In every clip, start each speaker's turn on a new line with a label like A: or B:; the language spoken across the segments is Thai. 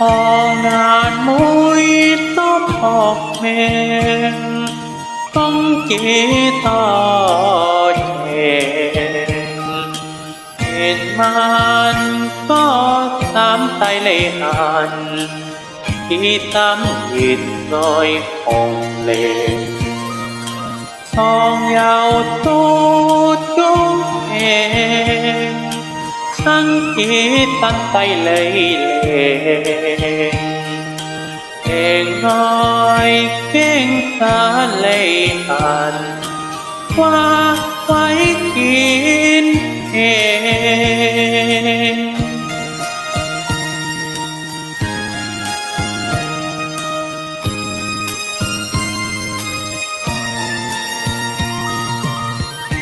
A: องานมวยต้อทอกเมงต้องเจตาเห็นเห็นมันก็ตามใจเลยหันที่ตามหินลอยของเลนทองยาวตูดก็เห็น ตั้งจิตตั้งใจเลยเลยเก่งน้อยเก่งสาเลยอันว่าไว้ที่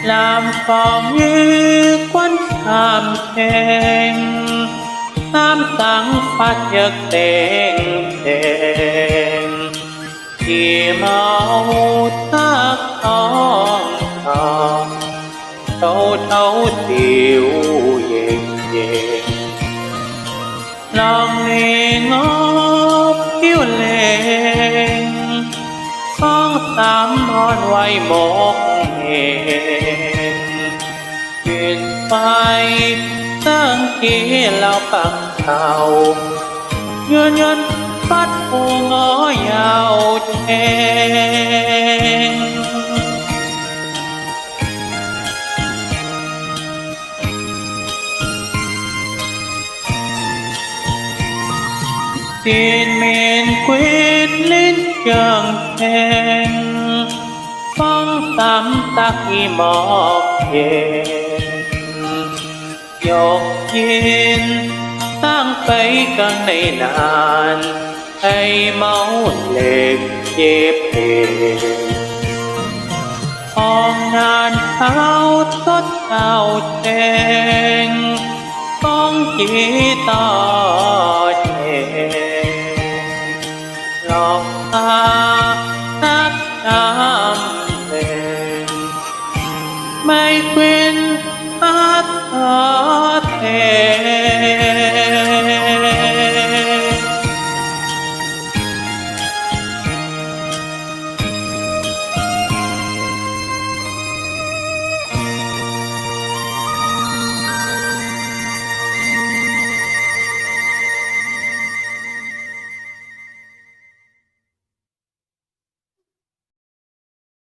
A: làm còn như quán tham khen tam tăng phát nhật đèn đèn khi mau tác con thòng thâu thâu tiêu dền dền lòng nề ngóp yêu lên con tám non quay một chuyện phai tăng kia lao bằng thầu nhân nhân phát hồ ngõ giàu chen tiền miền quyết lên trường thèn phong tam tác y mọc ยกยินตั้งไปกันในนานให้เมาเล็กเย็บเองของนานเท้าทดเท้าเจงต้องจีตาเจงหลอกตาตักน้ำเป็นไม่เป็นอาตา